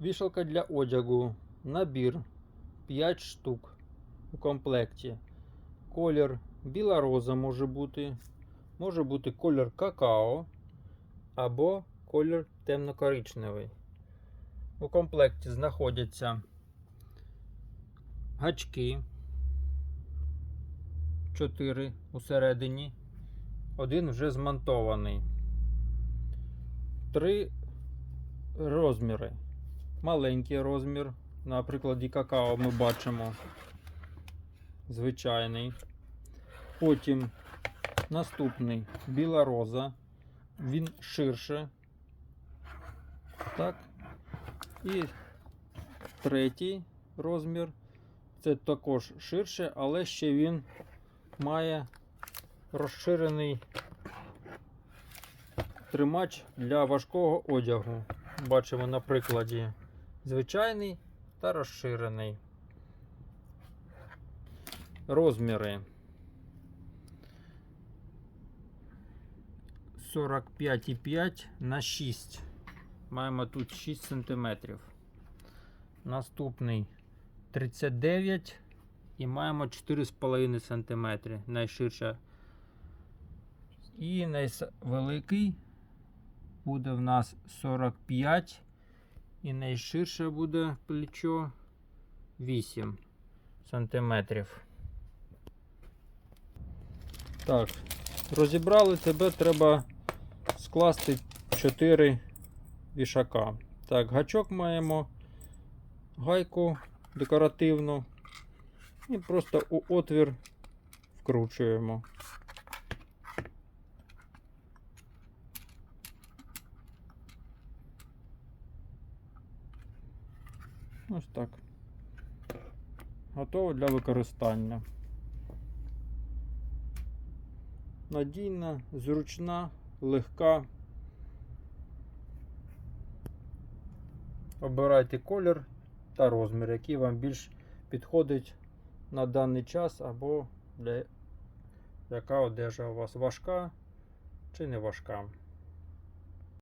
Вішалка для одягу. Набір 5 штук у комплекті. Колір біла роза може бути. Може бути колір какао або колір темно-коричневий. У комплекті знаходяться гачки 4 усередині. Один вже змонтований. Три розміри. Маленький розмір. На прикладі какао ми бачимо звичайний. Потім наступний біла роза. Він ширше. Так. І третій розмір. Це також ширше, але ще він має розширений тримач для важкого одягу. Бачимо на прикладі звичайний та розширений. Розміри 45,5 на 6. Маємо тут 6 см. Наступний 39 і маємо 4,5 см. Найширша. І найвеликий буде в нас 45 і найширше буде плечо 8 сантиметрів. Так, розібрали тебе, треба скласти 4 вішака. Так, гачок маємо, гайку декоративну і просто у отвір вкручуємо. Ось так. Готово для використання. Надійна, зручна, легка. Обирайте колір та розмір, який вам більш підходить на даний час, або для яка одежа у вас важка чи не важка.